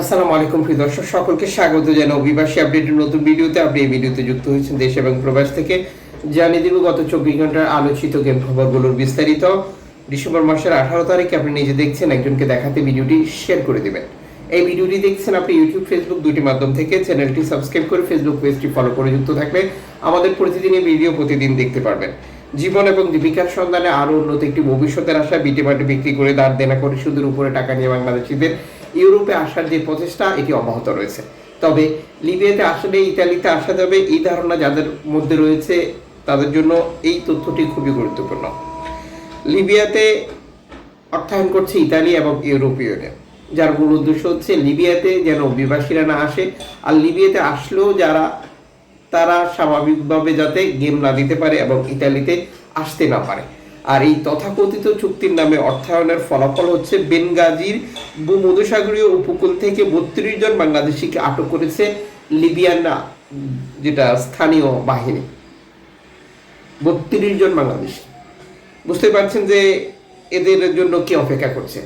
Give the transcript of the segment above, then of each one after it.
আসসালামু আলাইকুম প্রিয় দর্শক, সকলকে স্বাগত জানাই অভিবাসী আপডেটের নতুন ভিডিওতে। আপনি এই ভিডিওতে যুক্ত হয়েছেন দেশ এবং প্রবাস থেকে। জানিয়ে দিব, গত চব্বিশ ঘণ্টার আলোচিত গেম খবরগুলোর বিস্তারিত। ডিসেম্বর মাসের আঠারো তারিখে আপনি নিজে দেখছেন, একজনকে দেখাতে ভিডিওটি শেয়ার করে দিবেন। এই ভিডিওটি দেখছেন আপনি ইউটিউব ফেসবুক দুটি মাধ্যম থেকে। চ্যানেলটি সাবস্ক্রাইব করে ফেসবুক পেজটি ফলো করে যুক্ত থাকলে আমাদের প্রতিদিনই ভিডিও প্রতিদিন দেখতে পারবেন। জীবন এবং জীবিকার সন্ধানে আরও উন্নত একটি ভবিষ্যতের আশা বিটে বাটে বিক্রি করে দাঁড় দেনা করে সুদের উপরে টাকা নিয়ে বাংলাদেশিদের ইউরোপে আসার যে প্রচেষ্টা, এটি অব্যাহত রয়েছে। তবে লিবিয়াতে আসলে ইতালিতে আসা যাবে, এই ধারণা যাদের মধ্যে রয়েছে, তাদের জন্য এই তথ্যটি খুবই গুরুত্বপূর্ণ। লিবিয়াতে অর্থায়ন করছে ইতালি এবং ইউরোপীয় ইউনিয়ন যার মূল উদ্দেশ্য হচ্ছে লিবিয়াতে যেন অভিবাসীরা না আসে, আর লিবিয়াতে আসলেও যারা, তারা স্বাভাবিকভাবে যাতে গেম না দিতে পারে এবং ইতালিতে আসতে না পারে। আর এই তথাকথিত চুক্তির নামে অর্থায়নের ফলাফল হচ্ছে বেনগাজির ভূমধুসাগরীয় উপকূল থেকে বত্রিশ জন বাংলাদেশিকে আটক করেছে লিবিয়ানা যেটা স্থানীয় বাহিনী। বত্রিশ জন বাংলাদেশি। বুঝতে পারছেন যে এদের জন্য কি অপেক্ষা করছে?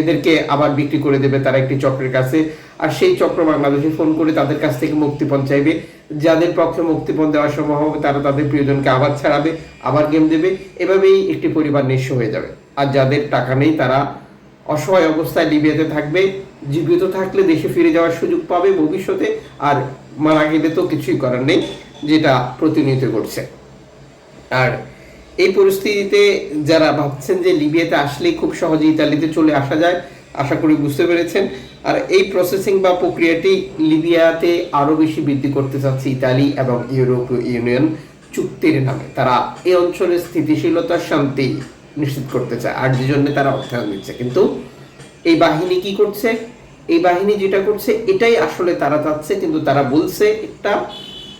এদেরকে আবার বিক্রি করে দেবে তারা একটি চক্রের কাছে। আর সেই চক্র বাংলাদেশে ফোন করে তাদের কাছ থেকে মুক্তিপণ চাইবে। যাদের পক্ষে মুক্তিপণ দেওয়া সম্ভব হবে, তারা তাদের প্রিয়জনকে আবার ছাড়াবে, আবার গেম দেবে। এভাবেই একটি পরিবার নিঃস্ব হয়ে যাবে। আর যাদের টাকা নেই, তারা অসহায় অবস্থায় লিবিয়াতে থাকবে। জীবিত থাকলে দেশে ফিরে যাওয়ার সুযোগ পাবে ভবিষ্যতে। আর মারা গেলে তো কিছুই করার নেই, যেটা প্রতিনিয়ত করছে আর এই পরিস্থিতিতে যারা ভাবছেন যে লিবিয়াতে আসলেই খুব সহজে ইতালিতে চলে আসা যায়, আশা করি বুঝতে পেরেছেন। আর এই প্রসেসিং বা প্রক্রিয়াটি লিবিয়াতে আরও বেশি বৃদ্ধি করতে চাচ্ছে ইতালি এবং ইউরোপীয় ইউনিয়ন চুক্তির নামে। তারা এই অঞ্চলের স্থিতিশীলতা, শান্তি নিশ্চিত করতে চায়। আর যে জন্য তারা অর্থায়ন দিচ্ছে কিন্তু এই বাহিনী কি করছে? এই বাহিনী যেটা করছে, এটাই আসলে তারা চাচ্ছে, কিন্তু তারা বলছে একটা,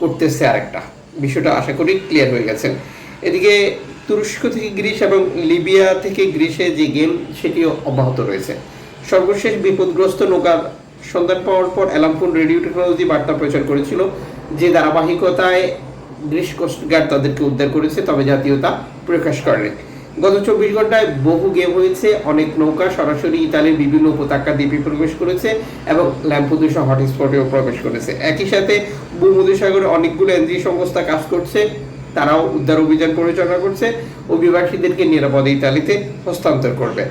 করতেছে আরেকটা। বিষয়টা আশা করি ক্লিয়ার হয়ে গেছে। এদিকে তুরস্ক থেকে গ্রিস এবং লিবিয়া থেকে গ্রিসে যে গেম, সেটিও অব্যাহত রয়েছে। সর্বশেষ বিপদগ্রস্ত নৌকার সন্ধান পাওয়ার পর অ্যালামপুর রেডিও টেকনোলজি বার্তা প্রচার করেছিল যে ধারাবাহিকতায় গ্রিস কোস্টগার্ড তাদেরকে উদ্ধার করেছে, তবে জাতীয়তা প্রকাশ করেনি। গত চব্বিশ ঘন্টায় বহু গেম হয়েছে, অনেক নৌকা সরাসরি ইতালির বিভিন্ন উপত্যকা দ্বীপে প্রবেশ করেছে এবং ল্যাম্পুদুসা হটস্পটেও প্রবেশ করেছে। একই সাথে ভূমধ্যসাগরে অনেকগুলো এনজিও সংস্থা কাজ করছে। তারাও উদ্ধার অভিযান পরিচালনা করছে। অভিবাসীদেরকে নিরাপদে ইতালিতে হস্তান্তর করবে।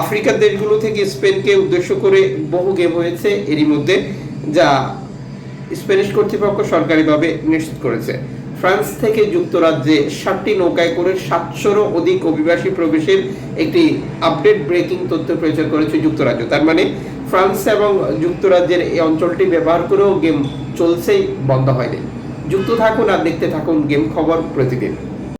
আফ্রিকার দেশগুলো থেকে স্পেনকে উদ্দেশ্য করে বহু গেম হয়েছে। এরই মধ্যে যা স্প্যানিশ কর্তৃপক্ষ সরকারিভাবে নিশ্চিত করেছে। ফ্রান্স থেকে যুক্তরাজ্যে ষাটটি নৌকায় করে সাতশোরও অধিক অভিবাসী প্রবেশের একটি আপডেট ব্রেকিং তথ্য প্রচার করেছে যুক্তরাজ্য। তার মানে ফ্রান্স এবং যুক্তরাজ্যের এই অঞ্চলটি ব্যবহার করেও গেম চলছেই বন্ধ হয়নি। যুক্ত থাকুন আর দেখতে থাকুন গেম খবর প্রতিদিন।